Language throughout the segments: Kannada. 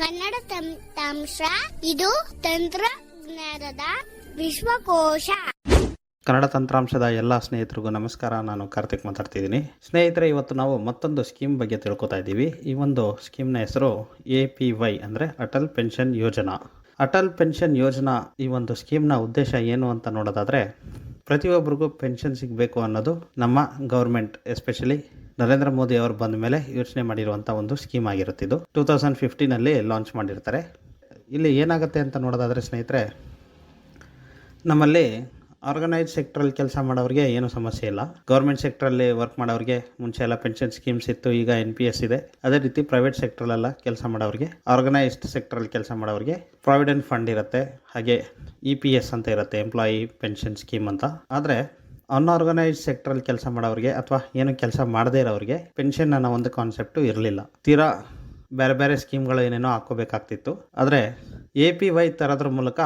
ಕನ್ನಡ ತಂತ್ರಾಂಶ ಇದು ತಂತ್ರಜ್ಞಾನದ ವಿಶ್ವಕೋಶ. ಕನ್ನಡ ತಂತ್ರಾಂಶದ ಎಲ್ಲ ಸ್ನೇಹಿತರಿಗೂ ನಮಸ್ಕಾರ. ನಾನು ಕಾರ್ತಿಕ್ ಮಾತಾಡ್ತಿದ್ದೀನಿ. ಸ್ನೇಹಿತರೆ, ಇವತ್ತು ನಾವು ಮತ್ತೊಂದು ಸ್ಕೀಮ್ ಬಗ್ಗೆ ತಿಳ್ಕೊತಾ ಇದ್ದೀವಿ. ಈ ಒಂದು ಸ್ಕೀಮ್ನ ಹೆಸರು ಎ ಪಿ ವೈ ಅಂದರೆ ಅಟಲ್ ಪೆನ್ಷನ್ ಯೋಜನಾ. ಅಟಲ್ ಪೆನ್ಷನ್ ಯೋಜನಾ ಈ ಒಂದು ಸ್ಕೀಮ್ನ ಉದ್ದೇಶ ಏನು ಅಂತ ನೋಡೋದಾದರೆ ಪ್ರತಿಯೊಬ್ಬರಿಗೂ ಪೆನ್ಷನ್ ಸಿಗಬೇಕು ಅನ್ನೋದು ನಮ್ಮ ಗೌರ್ಮೆಂಟ್, ಎಸ್ಪೆಷಲಿ ನರೇಂದ್ರ ಮೋದಿ ಅವರು ಬಂದ ಮೇಲೆ ಯೋಚನೆ ಮಾಡಿರುವಂಥ ಒಂದು ಸ್ಕೀಮ್ ಆಗಿರುತ್ತೆ ಇದು. ಟೂ ತೌಸಂಡ್ ಫಿಫ್ಟೀನಲ್ಲಿ ಲಾಂಚ್ ಮಾಡಿರ್ತಾರೆ. ಇಲ್ಲಿ ಏನಾಗುತ್ತೆ ಅಂತ ನೋಡೋದಾದರೆ ಸ್ನೇಹಿತರೆ, ನಮ್ಮಲ್ಲಿ ಆರ್ಗನೈಸ್ ಸೆಕ್ಟ್ರಲ್ಲಿ ಕೆಲಸ ಮಾಡೋರಿಗೆ ಏನೂ ಸಮಸ್ಯೆ ಇಲ್ಲ. ಗೌರ್ಮೆಂಟ್ ಸೆಕ್ಟ್ರಲ್ಲಿ ವರ್ಕ್ ಮಾಡೋರಿಗೆ ಮುಂಚೆ ಎಲ್ಲ ಪೆನ್ಷನ್ ಸ್ಕೀಮ್ಸ್ ಇತ್ತು, ಈಗ ಎನ್ ಪಿ ಎಸ್ ಇದೆ. ಅದೇ ರೀತಿ ಪ್ರೈವೇಟ್ ಸೆಕ್ಟ್ರಲ್ಲೆಲ್ಲ ಕೆಲಸ ಮಾಡೋರಿಗೆ ಆರ್ಗನೈಸ್ಡ್ ಸೆಕ್ಟ್ರಲ್ಲಿ ಕೆಲಸ ಮಾಡೋರಿಗೆ ಪ್ರಾವಿಡೆಂಟ್ ಫಂಡ್ ಇರುತ್ತೆ, ಹಾಗೆ ಇ ಪಿ ಎಸ್ ಅಂತ ಇರುತ್ತೆ ಎಂಪ್ಲಾಯಿ ಪೆನ್ಷನ್ ಸ್ಕೀಮ್ ಅಂತ. ಆದರೆ ಅನ್ಆರ್ಗನೈಸ್ಡ್ ಸೆಕ್ಟ್ರಲ್ಲಿ ಕೆಲಸ ಮಾಡೋರಿಗೆ ಅಥವಾ ಏನು ಕೆಲಸ ಮಾಡದೇ ಇರೋರಿಗೆ ಪೆನ್ಷನ್ ಅನ್ನೋ ಒಂದು ಕಾನ್ಸೆಪ್ಟು ಇರಲಿಲ್ಲ. ತೀರಾ ಬೇರೆ ಬೇರೆ ಸ್ಕೀಮ್ಗಳು ಏನೇನೋ ಹಾಕೋಬೇಕಾಗ್ತಿತ್ತು ಆದರೆ ಎ ಪಿ ವೈ ತರೋದ್ರ ಮೂಲಕ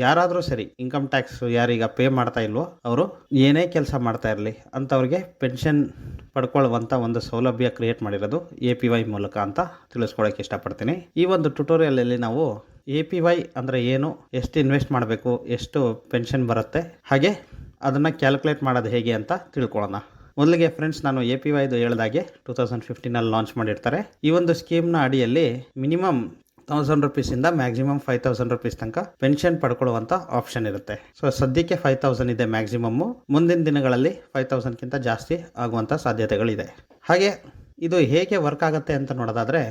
ಯಾರಾದರೂ ಸರಿ ಇನ್ಕಮ್ ಟ್ಯಾಕ್ಸ್ ಯಾರೀಗ ಪೇ ಮಾಡ್ತಾ ಇಲ್ವೋ ಅವರು ಏನೇ ಕೆಲಸ ಮಾಡ್ತಾ ಇರಲಿ ಅಂಥವ್ರಿಗೆ ಪೆನ್ಷನ್ ಪಡ್ಕೊಳ್ಳುವಂಥ ಒಂದು ಸೌಲಭ್ಯ ಕ್ರಿಯೇಟ್ ಮಾಡಿರೋದು ಎ ಪಿ ವೈ ಮೂಲಕ ಅಂತ ತಿಳಿಸ್ಕೊಳಕ್ಕೆ ಇಷ್ಟಪಡ್ತೀನಿ. ಈ ಒಂದು ಟ್ಯುಟೋರಿಯಲಲ್ಲಿ ನಾವು ಎ ಪಿ ವೈ ಅಂದರೆ ಏನು, ಎಷ್ಟು ಇನ್ವೆಸ್ಟ್ ಮಾಡಬೇಕು, ಎಷ್ಟು ಪೆನ್ಷನ್ ಬರುತ್ತೆ, ಹಾಗೆ ಅದನ್ನು ಕ್ಯಾಲ್ಕುಲೇಟ್ ಮಾಡೋದು ಹೇಗೆ ಅಂತ ತಿಳ್ಕೊಳ್ಳೋಣ. ಮೊದಲಿಗೆ ಫ್ರೆಂಡ್ಸ್ ನಾನು ಎ ಪಿ ವೈದು ಹೇಳಿದಾಗೆ ಟೂ ತೌಸಂಡ್ ಫಿಫ್ಟೀನಲ್ಲಿ ಲಾಂಚ್ ಮಾಡಿರ್ತಾರೆ. ಈ ಒಂದು ಸ್ಕೀಮ್ನ ಅಡಿಯಲ್ಲಿ ಮಿನಿಮಮ್ ತೌಸಂಡ್ ರುಪೀಸಿಂದ ಮ್ಯಾಕ್ಸಿಮಮ್ ಫೈವ್ ತೌಸಂಡ್ ರುಪೀಸ್ ತನಕ ಪೆನ್ಷನ್ ಪಡ್ಕೊಳ್ಳುವಂಥ ಆಪ್ಷನ್ ಇರುತ್ತೆ. ಸೊ ಸದ್ಯಕ್ಕೆ ಫೈವ್ ತೌಸಂಡ್ ಇದೆ ಮ್ಯಾಕ್ಸಿಮಮ್ಮು ಮುಂದಿನ ದಿನಗಳಲ್ಲಿ ಫೈವ್ ತೌಸಂಡ್ಗಿಂತ ಜಾಸ್ತಿ ಆಗುವಂಥ ಸಾಧ್ಯತೆಗಳಿದೆ. ಹಾಗೆ ಇದು ಹೇಗೆ ವರ್ಕ್ ಆಗುತ್ತೆ ಅಂತ ನೋಡೋದಾದರೆ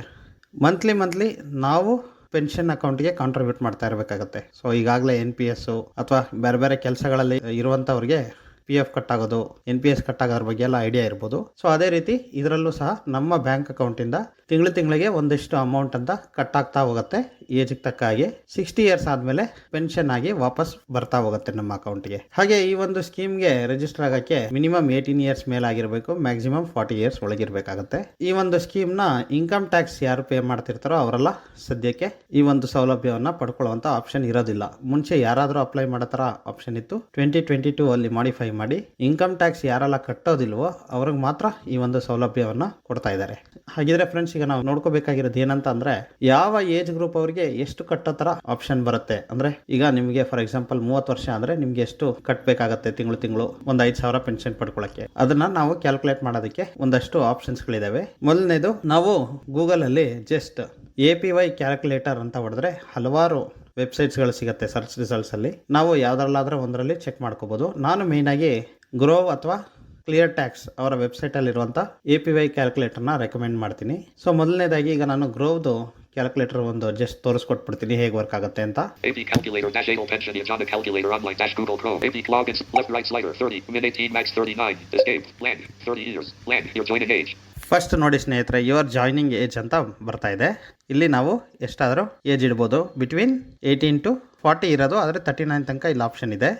ಮಂತ್ಲಿ ಮಂತ್ಲಿ ನಾವು ಪೆನ್ಷನ್ ಅಕೌಂಟ್ಗೆ ಕಾಂಟ್ರಿಬ್ಯೂಟ್ ಮಾಡ್ತಾ ಇರಬೇಕಾಗತ್ತೆ. ಸೊ ಈಗಾಗಲೇ ಎನ್ ಪಿ ಎಸ್ಸು ಅಥವಾ ಬೇರೆ ಬೇರೆ ಕೆಲಸಗಳಲ್ಲಿ ಇರುವಂಥವ್ರಿಗೆ ಪಿ ಎಫ್ ಕಟ್ ಆಗೋದು ಎನ್ ಪಿ ಎಸ್ ಕಟ್ ಆಗೋದ್ರ ಬಗ್ಗೆ ಎಲ್ಲ ಐಡಿಯಾ ಇರ್ಬೋದು. ಸೊ ಅದೇ ರೀತಿ ಇದರಲ್ಲೂ ಸಹ ನಮ್ಮ ಬ್ಯಾಂಕ್ ಅಕೌಂಟಿಂದ ತಿಂಗಳು ತಿಂಗಳಿಗೆ ಒಂದಿಷ್ಟು ಅಮೌಂಟ್ ಅಂತ ಕಟ್ ಆಗ್ತಾ ಹೋಗುತ್ತೆ. ಏಜ್ಗೆ ತಕ್ಕ ಹಾಗೆ ಸಿಕ್ಸ್ಟಿ ಇಯರ್ಸ್ ಆದಮೇಲೆ ಪೆನ್ಷನ್ ಆಗಿ ವಾಪಸ್ ಬರ್ತಾ ಹೋಗುತ್ತೆ ನಮ್ಮ ಅಕೌಂಟ್ಗೆ ಹಾಗೆ ಈ ಒಂದು ಸ್ಕೀಮ್ಗೆ ರಿಜಿಸ್ಟರ್ ಆಗೋಕ್ಕೆ ಮಿನಿಮಮ್ ಏಯ್ಟೀನ್ ಇಯರ್ಸ್ ಮೇಲಾಗಿರಬೇಕು ಮ್ಯಾಕ್ಸಿಮಮ್ ಫಾರ್ಟಿ ಇಯರ್ಸ್ ಒಳಗಿರಬೇಕಾಗುತ್ತೆ. ಈ ಒಂದು ಸ್ಕೀಮ್ನ ಇನ್ಕಮ್ ಟ್ಯಾಕ್ಸ್ ಯಾರು ಪೇ ಮಾಡ್ತಿರ್ತಾರೋ ಅವರೆಲ್ಲ ಸದ್ಯಕ್ಕೆ ಈ ಒಂದು ಸೌಲಭ್ಯವನ್ನು ಪಡ್ಕೊಳ್ಳುವಂಥ ಆಪ್ಷನ್ ಇರೋದಿಲ್ಲ. ಮುಂಚೆ ಯಾರಾದರೂ ಅಪ್ಲೈ ಮಾಡೋ ಆಪ್ಷನ್ ಇತ್ತು. ಟ್ವೆಂಟಿ ಟ್ವೆಂಟಿ ಟೂ ಅಲ್ಲಿ ಮಾಡಿಫೈ ಮಾಡಿ ಇನ್ಕಮ್ ಟ್ಯಾಕ್ಸ್ ಯಾರೆಲ್ಲ ಕಟ್ಟೋದಿಲ್ವೋ ಅವ್ರಿಗೆ ಮಾತ್ರ ಈ ಒಂದು ಸೌಲಭ್ಯವನ್ನು ಕೊಡ್ತಾ ಇದ್ದಾರೆ. ಹಾಗಿದ್ರೆ ಫ್ರೆಂಡ್ಸ್ ಈಗ ನಾವು ನೋಡ್ಕೋಬೇಕಾಗಿರೋದು ಏನಂತ ಅಂದ್ರೆ ಯಾವ ಏಜ್ ಗ್ರೂಪ್ ಅವರಿಗೆ ಎಷ್ಟು ಕಟ್ಟೋ ತರ ಆಪ್ಷನ್ ಬರುತ್ತೆ? ಅಂದ್ರೆ ಈಗ ನಿಮಗೆ ಫಾರ್ ಎಕ್ಸಾಂಪಲ್ ಮೂವತ್ತು ವರ್ಷ ಅಂದ್ರೆ ನಿಮ್ಗೆ ಎಷ್ಟು ಕಟ್ಟಬೇಕಾಗತ್ತೆ ತಿಂಗಳು ತಿಂಗಳು? ಒಂದು ಐದು ಸಾವಿರ ಪೆನ್ಷನ್ ಪಡ್ಕೊಳಕ್ಕೆ. ಅದನ್ನ ನಾವು ಕ್ಯಾಲ್ಕುಲೇಟ್ ಮಾಡೋದಕ್ಕೆ ಒಂದಷ್ಟು ಆಪ್ಷನ್ಸ್ ಗಳಿದಾವೆ. ಮೊದಲನೇದು, ನಾವು ಗೂಗಲ್ ಅಲ್ಲಿ just A P Y calculator ಅಂತ ಹೊಡೆದ್ರೆ ಹಲವಾರು ವೆಬ್ಸೈಟ್ಸ್ಗಳು ಸಿಗುತ್ತೆ ಸರ್ಚ್ ರಿಸಲ್ಟ್ಸಲ್ಲಿ ನಾವು ಯಾವುದ್ರಲ್ಲಾದರೂ ಒಂದರಲ್ಲಿ ಚೆಕ್ ಮಾಡ್ಕೋಬೋದು. ನಾನು ಮೇಯ್ನಾಗಿ ಗ್ರೋವ್ ಅಥವಾ ಕ್ಲಿಯರ್ ಟ್ಯಾಕ್ಸ್ ಅವರ ವೆಬ್ಸೈಟಲ್ಲಿರುವಂಥ ಎ ಪಿ ವೈ ಕ್ಯಾಲ್ಕುಲೇಟರ್ನ ರೆಕಮೆಂಡ್ ಮಾಡ್ತೀನಿ. ಸೊ ಮೊದಲನೇದಾಗಿ ಈಗ ನಾನು ಗ್ರೋವ್ದು ಕ್ಯಾಲ್ಕುಲೇಟರ್ ಒಂದು ಜಸ್ಟ್ ತೋರಿಸ್ಕೊಟ್ಬಿಡ್ತೀನಿ ಹೇಗೆ ವರ್ಕ್ ಆಗುತ್ತೆ ಅಂತ. AP calculator dash Adel pension Yajana calculator online dash Google Chrome. AP logins left right slider 30 min 18 max 39 escape land 30 years land your joining age. First ನೋಡಿ ಸ್ನೇಹಿತರೆ ಯುವರ್ ಜಾಯ್ನಿಂಗ್ ಏಜ್ ಅಂತ ಬರ್ತಾ ಇದೆ. ಇಲ್ಲಿ ನಾವು ಎಷ್ಟಾದರೂ ಏಜ್ ಇಡ್ಬೋದು. ಬಿಟ್ವೀನ್ ಏಯ್ಟೀನ್ ಟು ಫಾರ್ಟಿ ಇರೋದು ಆದರೆ ತರ್ಟಿ ನೈನ್ ತನಕ ಇಲ್ಲಿ ಆಪ್ಷನ್ ಇದೆ.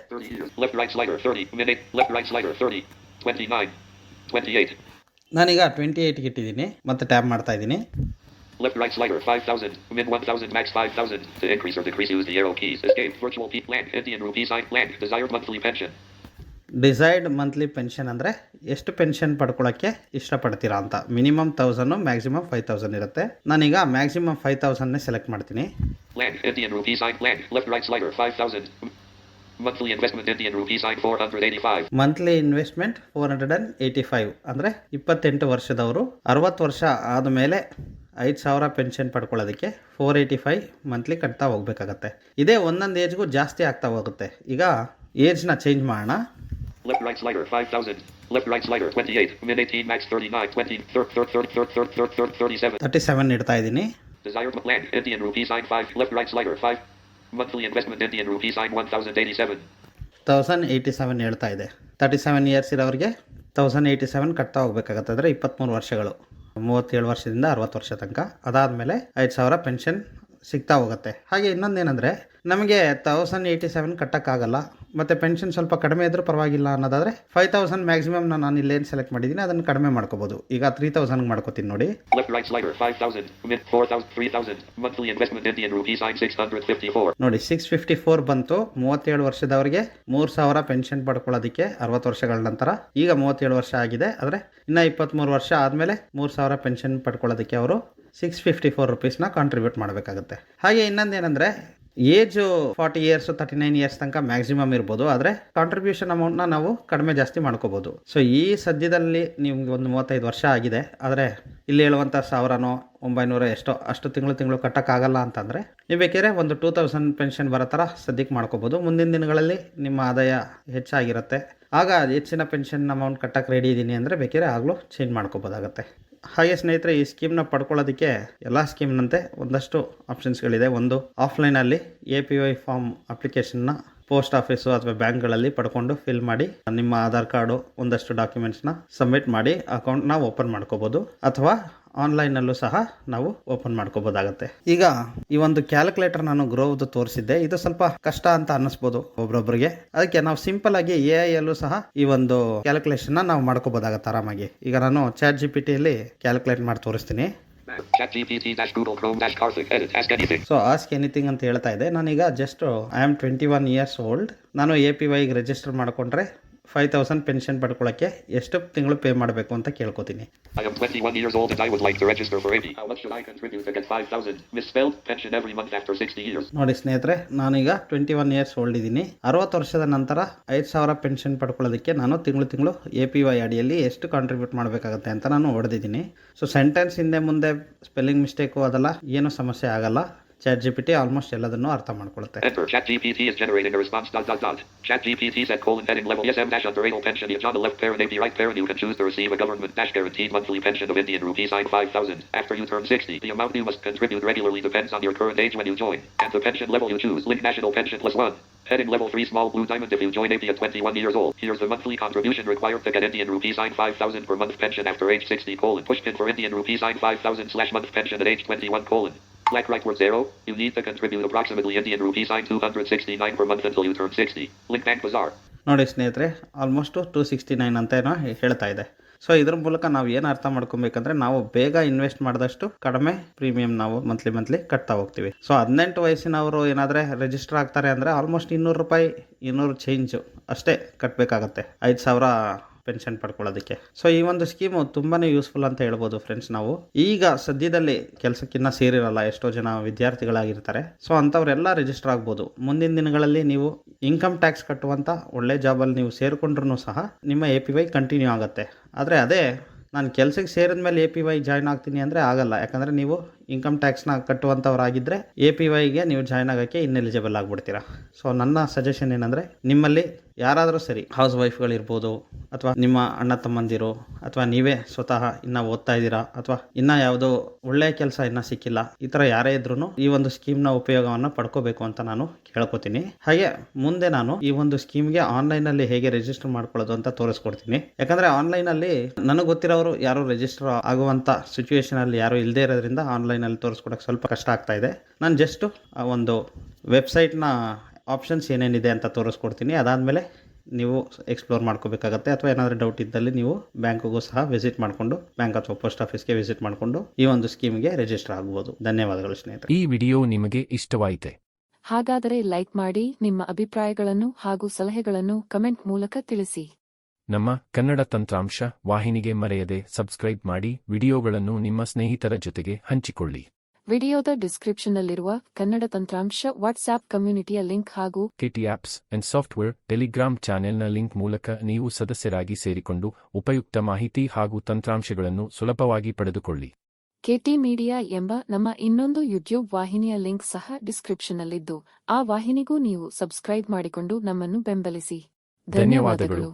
30 years left right slider 30 min 8 left right slider 30 29 28 ನಾನೀಗ ಟ್ವೆಂಟಿ ಏಯ್ಟ್ಗೆ ಇಟ್ಟಿದ್ದೀನಿ ಮತ್ತೆ ಟ್ಯಾಪ್ ಮಾಡ್ತಾ ಇದ್ದೀನಿ left right slider 5000 min 1000 max 5000 to increase or decrease use the arrow keys escape virtual peak Indian rupee sign land desired monthly pension decide monthly pension ಅಂದರೆ ಎಷ್ಟು ಪೆನ್ಷನ್ ಪಡ್ಕೊಳ್ಳೋಕ್ಕೆ ಇಷ್ಟಪಡ್ತೀರಾ ಅಂತ minimum thousand maximum five thousand ಇರುತ್ತೆ ನಾನೀಗ ಮ್ಯಾಕ್ಸಿಮಮ್ ಫೈವ್ ತೌಸಂಡ್ನೇ ಸೆಲೆಕ್ಟ್ ಮಾಡ್ತೀನಿ monthly investment Indian rupees I four hundred eighty five monthly investment four hundred and eighty five ಅಂದರೆ ಇಪ್ಪತ್ತೆಂಟು ವರ್ಷದವರು ಅರವತ್ತು ವರ್ಷ ಆದಮೇಲೆ ಐದು ಸಾವಿರ ಪೆನ್ಷನ್ ಪಡ್ಕೊಳ್ಳೋದಕ್ಕೆ ಫೋರ್ ಏಯ್ಟಿ ಫೈವ್ ಮಂತ್ಲಿ ಕಟ್ತಾ ಹೋಗಬೇಕಾಗತ್ತೆ ಇದೇ ಒಂದೊಂದು ಏಜ್ಗೂ ಜಾಸ್ತಿ ಆಗ್ತಾ ಹೋಗುತ್ತೆ ಈಗ ಏಜ್ನ ಚೇಂಜ್ ಮಾಡೋಣ Left right slider 5000. Left right slider 28. Min 18 max 39. 20. 37. 37 ಇಡ್ತಾ ಇದ್ದೀನಿ. Monthly investment Indian rupee sign 1087. Thousand eighty seven ಹೇಳ್ತಾ ಇದೆ. ತರ್ಟಿ ಸೆವೆನ್ ಇಯರ್ಸ್ ಇರೋರಿಗೆ ತೌಸಂಡ್ ಏಯ್ಟಿ ಸೆವೆನ್ ಕಟ್ತಾ ಹೋಗ್ಬೇಕಾಗತ್ತೆ ಅಂದರೆ ಇಪ್ಪತ್ತ್ಮೂರು ವರ್ಷಗಳು. ಮೂವತ್ತೇಳು ವರ್ಷದಿಂದ ಅರವತ್ತು ವರ್ಷ ತನಕ. ಅದಾದಮೇಲೆ ಐದು ಸಾವಿರ ಪೆನ್ಷನ್ ಸಿಗ್ತಾ ಹೋಗುತ್ತೆ. ಹಾಗೆ ಇನ್ನೊಂದೇನೆಂದರೆ ನಮಗೆ ತೌಸಂಡ್ ಏಯ್ಟಿ ಸೆವೆನ್ ಕಟ್ಟೋಕ್ಕಾಗಲ್ಲ ಮತ್ತು ಪೆನ್ಷನ್ ಸ್ವಲ್ಪ ಕಡಿಮೆ ಇದ್ದರೂ ಪರವಾಗಿಲ್ಲ ಅನ್ನೋದಾದರೆ ಫೈವ್ ತೌಸಂಡ್ ಮ್ಯಾಕ್ಸಿಮಮ್ ನಾನು ಇಲ್ಲೇನು ಸೆಲೆಕ್ಟ್ ಮಾಡಿದ್ದೀನಿ ಅದನ್ನು ಕಡಿಮೆ ಮಾಡ್ಕೋಬೋದು ಈಗ ತ್ರೀ ತೌಸಂಡ್ ಮಾಡ್ಕೋತೀನಿ ನೋಡಿ Left right slider 5000. 4000 3000. Monthly investment Indian rupee 654. ನೋಡಿ ಸಿಕ್ಸ್ ಫಿಫ್ಟಿ ಫೋರ್ ಬಂತು ಮೂವತ್ತೇಳು ವರ್ಷದವರಿಗೆ ಮೂರು ಸಾವಿರ ಪೆನ್ಷನ್ ಪಡ್ಕೊಳ್ಳೋದಕ್ಕೆ ಅರವತ್ತು ವರ್ಷಗಳ ನಂತರ ಈಗ ಮೂವತ್ತೇಳು ವರ್ಷ ಆಗಿದೆ ಆದರೆ ಇನ್ನು ಇಪ್ಪತ್ತ್ಮೂರು ವರ್ಷ ಆದಮೇಲೆ ಮೂರು ಸಾವಿರ ಪೆನ್ಷನ್ ಪಡ್ಕೊಳ್ಳೋದಕ್ಕೆ ಅವರು ಸಿಕ್ಸ್ ಫಿಫ್ಟಿ ಫೋರ್ ರುಪೀಸ್ನ ಕಾಂಟ್ರಿಬ್ಯೂಟ್ ಮಾಡಬೇಕಾಗುತ್ತೆ ಹಾಗೆ ಇನ್ನೊಂದೇನೆಂದರೆ age forty years thirty nine years ತನಕ ಮ್ಯಾಕ್ಸಿಮಮ್ ಇರ್ಬೋದು, ಆದರೆ ಕಾಂಟ್ರಿಬ್ಯೂಷನ್ ಅಮೌಂಟ್ನ ನಾವು ಕಡಿಮೆ ಜಾಸ್ತಿ ಮಾಡ್ಕೋಬೋದು. ಸೊ ಈ ಸದ್ಯದಲ್ಲಿ ನಿಮ್ಗೆ ಒಂದು ಮೂವತ್ತೈದು ವರ್ಷ ಆಗಿದೆ, ಆದರೆ ಇಲ್ಲಿ ಹೇಳುವಂಥ ಸಾವಿರನೋ, ಒಂಬೈನೂರ ಎಷ್ಟೋ, ಅಷ್ಟು ತಿಂಗಳು ತಿಂಗಳು ಕಟ್ಟೋಕ್ಕಾಗಲ್ಲ ಅಂತಂದರೆ ನೀವು ಬೇಕಿದ್ರೆ ಒಂದು ಟೂ ತೌಸಂಡ್ ಪೆನ್ಷನ್ ಬರೋ ಥರ ಸದ್ಯಕ್ಕೆ ಮಾಡ್ಕೋಬೋದು. ಮುಂದಿನ ದಿನಗಳಲ್ಲಿ ನಿಮ್ಮ ಆದಾಯ ಹೆಚ್ಚಾಗಿರುತ್ತೆ. ಆಗ ಹೆಚ್ಚಿನ ಪೆನ್ಷನ್ ಅಮೌಂಟ್ ಕಟ್ಟಕ್ಕೆ ರೆಡಿ ಇದ್ದೀನಿ ಅಂದರೆ ಬೇಕಿದ್ರೆ ಆಗಲೂ ಚೇಂಜ್ ಮಾಡ್ಕೋಬೋದಾಗತ್ತೆ. ಹಾಗೆ ಸ್ನೇಹಿತರೆ, ಈ ಸ್ಕೀಮ್ನ ಪಡ್ಕೊಳ್ಳೋದಕ್ಕೆ ಎಲ್ಲ ಸ್ಕೀಮ್ನಂತೆ ಒಂದಷ್ಟು ಆಪ್ಷನ್ಸ್ಗಳಿದೆ ಒಂದು ಆಫ್ಲೈನಲ್ಲಿ ಎ ಪಿ ವೈ ಫಾರ್ಮ್ ಅಪ್ಲಿಕೇಶನ್ನ ಪೋಸ್ಟ್ ಆಫೀಸು ಅಥವಾ ಬ್ಯಾಂಕ್ಗಳಲ್ಲಿ ಪಡ್ಕೊಂಡು ಫಿಲ್ ಮಾಡಿ, ನಿಮ್ಮ ಆಧಾರ್ ಕಾರ್ಡು ಒಂದಷ್ಟು ಡಾಕ್ಯುಮೆಂಟ್ಸ್ನ ಸಬ್ಮಿಟ್ ಮಾಡಿ ಅಕೌಂಟ್ನ ಓಪನ್ ಮಾಡ್ಕೋಬೋದು. ಅಥವಾ ಆನ್ಲೈನಲ್ಲೂ ಸಹ ನಾವು ಓಪನ್ ಮಾಡ್ಕೋಬೋದಾಗತ್ತೆ. ಈಗ ಈ ಒಂದು ಕ್ಯಾಲ್ಕುಲೇಟರ್ ನಾನು ಗ್ರೋವ್ದು ತೋರಿಸಿದ್ದೆ. ಇದು ಸ್ವಲ್ಪ ಕಷ್ಟ ಅಂತ ಅನ್ನಿಸ್ಬೋದು ಒಬ್ರೊಬ್ರಿಗೆ. ಅದಕ್ಕೆ ನಾವು ಸಿಂಪಲ್ ಆಗಿ ಎ ಐ ಅಲ್ಲೂ ಸಹ ಈ ಒಂದು ಕ್ಯಾಲ್ಕುಲೇಷನ್ ನಾವು ಮಾಡ್ಕೋಬೋದಾಗತ್ತೆ ಆರಾಮಾಗಿ. ಈಗ ನಾನು ಚಾಟ್ ಜಿ ಪಿ ಟಿಯಲ್ಲಿ ಕ್ಯಾಲ್ಕುಲೇಟ್ ಮಾಡಿ ತೋರಿಸ್ತೀನಿ. ಸೊ ಆಸ್ಕ್ ಎನಿಥಿಂಗ್ ಅಂತ ಹೇಳ್ತಾ ಇದೆ ನಾನೀಗ just I am twenty one years old ನಾನು ಎ ಪಿ ವೈಗೆ ರಿಜಿಸ್ಟರ್ ಮಾಡಿಕೊಂಡ್ರೆ ಫೈವ್ ತೌಸಂಡ್ ಪೆನ್ಷನ್ ಪಡ್ಕೊಳ್ಳೋಕ್ಕೆ ಎಷ್ಟು ತಿಂಗಳು ಪೇ ಮಾಡಬೇಕು ಅಂತ ಕೇಳ್ಕೊತೀನಿ I am 21 years old and I would like to register for AP. How much should I contribute to get 5,000? Misspelled pension every month after 60 years. ನೋಡಿ ಸ್ನೇಹಿತರೆ ನಾನೀಗ ಟ್ವೆಂಟಿ ಒನ್ ಇಯರ್ಸ್ ಓಲ್ಡ್ ಇದ್ದೀನಿ ಅರವತ್ತು ವರ್ಷದ ನಂತರ ಐದು ಸಾವಿರ ಪೆನ್ಷನ್ ಪಡ್ಕೊಳ್ಳೋದಕ್ಕೆ ನಾನು ತಿಂಗಳು ತಿಂಗಳು ಎ ಪಿ ವೈ ಅಡಿಯಲ್ಲಿ ಎಷ್ಟು ಕಾಂಟ್ರಿಬ್ಯೂಟ್ ಮಾಡಬೇಕಾಗುತ್ತೆ ಅಂತ ನಾನು ಹೊಡೆದಿದ್ದೀನಿ ಸೊ ಸೆಂಟೆನ್ಸ್ ಹಿಂದೆ ಮುಂದೆ ಸ್ಪೆಲ್ಲಿಂಗ್ ಮಿಸ್ಟೇಕು ಅದೆಲ್ಲ ಏನೂ ಸಮಸ್ಯೆ ಆಗಲ್ಲ Chat G P T almost ಎಲ್ಲದನ್ನು ಅರ್ಥ ಮಾಡ್ಕೊಳುತ್ತೆ Enter. Chat GPT is generating a response. Dot dot dot. Chat GPT set colon heading level ESM dash under anal pension. Each on the left parent AP right parent. You can choose to receive a government dash guaranteed monthly pension of Indian rupee sign 5,000. After you turn 60, the amount you must contribute regularly depends on your current age when you join and the pension level you choose. Link national pension plus one. Heading level 3 small blue diamond if you join AP at 21 years old. Here's the monthly contribution required to get Indian rupee sign 5,000 per month pension after age 60 colon. Push pin for Indian rupee sign 5,000 slash month pension at age 21 colon. Black right zero. You need to contribute approximately Indian rupee sign 269 per month until you turn 60. Link Bank Bazaar. ನೋಡಿ ಸ್ನೇಹಿತರೆ ಆಲ್ಮೋಸ್ಟು ಟೂ ಸಿಕ್ಸ್ಟಿ ನೈನ್ ಅಂತ ಏನೋ ಹೇಳ್ತಾ ಇದೆ ಸೊ ಇದ್ರ ಮೂಲಕ ನಾವು ಏನು ಅರ್ಥ ಮಾಡ್ಕೊಬೇಕಂದ್ರೆ ನಾವು ಬೇಗ ಇನ್ವೆಸ್ಟ್ ಮಾಡಿದಷ್ಟು ಕಡಿಮೆ ಪ್ರೀಮಿಯಂ ನಾವು ಮಂತ್ಲಿ ಮಂತ್ಲಿ ಕಟ್ತಾ ಹೋಗ್ತೀವಿ ಸೊ ಹದಿನೆಂಟು ವಯಸ್ಸಿನವರು ಏನಾದರೆ ರಿಜಿಸ್ಟರ್ ಆಗ್ತಾರೆ ಅಂದರೆ ಆಲ್ಮೋಸ್ಟ್ ಇನ್ನೂರು ರೂಪಾಯಿ ಇನ್ನೂರು ಚೇಂಜು ಅಷ್ಟೇ ಕಟ್ಟಬೇಕಾಗತ್ತೆ ಐದು ಸಾವಿರ ಪೆನ್ಷನ್ ಪಡ್ಕೊಳ್ಳೋದಕ್ಕೆ. ಸೊ ಈ ಒಂದು ಸ್ಕೀಮು ತುಂಬಾ ಯೂಸ್ಫುಲ್ ಅಂತ ಹೇಳ್ಬೋದು ಫ್ರೆಂಡ್ಸ್ ನಾವು. ಈಗ ಸದ್ಯದಲ್ಲಿ ಕೆಲಸಕ್ಕಿನ್ನ ಸೇರಿರಲ್ಲ, ಎಷ್ಟೋ ಜನ ವಿದ್ಯಾರ್ಥಿಗಳಾಗಿರ್ತಾರೆ. ಸೊ ಅಂಥವರೆಲ್ಲ ರಿಜಿಸ್ಟರ್ ಆಗ್ಬೋದು. ಮುಂದಿನ ದಿನಗಳಲ್ಲಿ ನೀವು ಇನ್ಕಮ್ ಟ್ಯಾಕ್ಸ್ ಕಟ್ಟುವಂಥ ಒಳ್ಳೆ ಜಾಬಲ್ಲಿ ನೀವು ಸೇರಿಕೊಂಡ್ರೂ ಸಹ ನಿಮ್ಮ ಎ ಪಿ ವೈ ಕಂಟಿನ್ಯೂ ಆಗುತ್ತೆ. ಆದರೆ ಅದೇ, ನಾನು ಕೆಲಸಕ್ಕೆ ಸೇರಿದ ಮೇಲೆ ಎ ಪಿ ವೈ ಜಾಯ್ನ್ ಆಗ್ತೀನಿ ಅಂದರೆ ಆಗಲ್ಲ. ಯಾಕಂದರೆ ನೀವು ಇನ್ಕಮ್ ಟ್ಯಾಕ್ಸ್ನ ಕಟ್ಟುವಂಥವರಾಗಿದ್ದರೆ ಎ ಪಿ ವೈಗೆ ನೀವು ಜಾಯ್ನ್ ಆಗೋಕ್ಕೆ ಇನ್ಎಲಿಜಿಬಲ್ ಆಗಿಬಿಡ್ತೀರಾ. ಸೊ ನನ್ನ ಸಜೆಷನ್ ಏನಂದರೆ ನಿಮ್ಮಲ್ಲಿ ಯಾರಾದರೂ ಸರಿ ಹೌಸ್ ವೈಫ್ಗಳಿರ್ಬೋದು ಅಥವಾ ನಿಮ್ಮ ಅಣ್ಣ ತಮ್ಮಂದಿರು ಅಥವಾ ನೀವೇ ಸ್ವತಃ ಇನ್ನೂ ಓದ್ತಾ ಇದ್ದೀರಾ ಅಥವಾ ಇನ್ನೂ ಯಾವುದೋ ಒಳ್ಳೆಯ ಕೆಲಸ ಇನ್ನೂ ಸಿಕ್ಕಿಲ್ಲ, ಈ ಥರ ಯಾರೇ ಇದ್ರೂ ಈ ಒಂದು ಸ್ಕೀಮ್ನ ಉಪಯೋಗವನ್ನು ಪಡ್ಕೋಬೇಕು ಅಂತ ನಾನು ಕೇಳ್ಕೊತೀನಿ. ಹಾಗೆ ಮುಂದೆ ನಾನು ಈ ಒಂದು ಸ್ಕೀಮ್ಗೆ ಆನ್ಲೈನಲ್ಲಿ ಹೇಗೆ ರಿಜಿಸ್ಟರ್ ಮಾಡ್ಕೊಳ್ಳೋದು ಅಂತ ತೋರಿಸ್ಕೊಡ್ತೀನಿ. ಯಾಕಂದರೆ ಆನ್ಲೈನಲ್ಲಿ ನನಗೆ ಗೊತ್ತಿರೋರು ಯಾರು ರಿಜಿಸ್ಟರ್ ಆಗುವಂಥ ಸಿಚುವೇಶನಲ್ಲಿ ಯಾರು ಇಲ್ಲದೇ ಇರೋದ್ರಿಂದ ಆನ್ಲೈನಲ್ಲಿ ತೋರಿಸ್ಕೊಡೋಕೆ ಸ್ವಲ್ಪ ಕಷ್ಟ ಆಗ್ತಾ ಇದೆ. ನಾನು ಜಸ್ಟು ಆ ಒಂದು ವೆಬ್ಸೈಟ್ನ ಆಪ್ಷನ್ಸ್ ಏನೇನಿದೆ ಅಂತ ತೋರಿಸ್ಕೊಡ್ತೀನಿ. ಅದಾದಮೇಲೆ ನೀವು ಎಕ್ಸ್ಪ್ಲೋರ್ ಮಾಡ್ಕೋಬೇಕಾಗತ್ತೆ. ಅಥವಾ ಏನಾದರೂ ಡೌಟ್ ಇದ್ದಲ್ಲಿ ನೀವು ಬ್ಯಾಂಕ್ಗೂ ಸಹ ವಿಸಿಟ್ ಮಾಡಿಕೊಂಡು ಬ್ಯಾಂಕ್ ಅಥವಾ ಪೋಸ್ಟ್ ಆಫೀಸ್ಗೆ ವಿಸಿಟ್ ಮಾಡಿಕೊಂಡು ಈ ಒಂದು ಸ್ಕೀಮ್ಗೆ ರಿಜಿಸ್ಟರ್ ಆಗ್ಬೋದು. ಧನ್ಯವಾದಗಳು ಸ್ನೇಹಿತರೆ. ಈ ವಿಡಿಯೋ ನಿಮಗೆ ಇಷ್ಟವಾಯಿತೆ. ಹಾಗಾದರೆ ಲೈಕ್ ಮಾಡಿ ನಿಮ್ಮ ಅಭಿಪ್ರಾಯಗಳನ್ನು ಹಾಗೂ ಸಲಹೆಗಳನ್ನು ಕಮೆಂಟ್ ಮೂಲಕ ತಿಳಿಸಿ. ನಮ್ಮ ಕನ್ನಡ ತಂತ್ರಾಂಶ ವಾಹಿನಿಗೆ ಮರೆಯದೆ ಸಬ್ಸ್ಕ್ರೈಬ್ ಮಾಡಿ ವಿಡಿಯೋಗಳನ್ನು ನಿಮ್ಮ ಸ್ನೇಹಿತರ ಜೊತೆಗೆ ಹಂಚಿಕೊಳ್ಳಿ. ವಿಡಿಯೋದ ಡಿಸ್ಕ್ರಿಪ್ಷನ್ನಲ್ಲಿರುವ ಕನ್ನಡ ತಂತ್ರಾಂಶ ವಾಟ್ಸ್ಆಪ್ ಕಮ್ಯುನಿಟಿಯ ಲಿಂಕ್ ಹಾಗೂ KT apps and software Telegram ಚಾನೆಲ್ನ ಲಿಂಕ್ ಮೂಲಕ ನೀವು ಸದಸ್ಯರಾಗಿ ಸೇರಿಕೊಂಡು ಉಪಯುಕ್ತ ಮಾಹಿತಿ ಹಾಗೂ ತಂತ್ರಾಂಶಗಳನ್ನು ಸುಲಭವಾಗಿ ಪಡೆದುಕೊಳ್ಳಿ. ಕೆಟಿ ಮೀಡಿಯಾ ಎಂಬ ನಮ್ಮ ಇನ್ನೊಂದು ಯೂಟ್ಯೂಬ್ ವಾಹಿನಿಯ ಲಿಂಕ್ ಸಹ ಡಿಸ್ಕ್ರಿಪ್ಷನ್ನಲ್ಲಿದ್ದು ಆ ವಾಹಿನಿಗೂ ನೀವು ಸಬ್ಸ್ಕ್ರೈಬ್ ಮಾಡಿಕೊಂಡು ನಮ್ಮನ್ನು ಬೆಂಬಲಿಸಿ. ಧನ್ಯವಾದಗಳು. ಧನ್ಯವಾದಗಳು.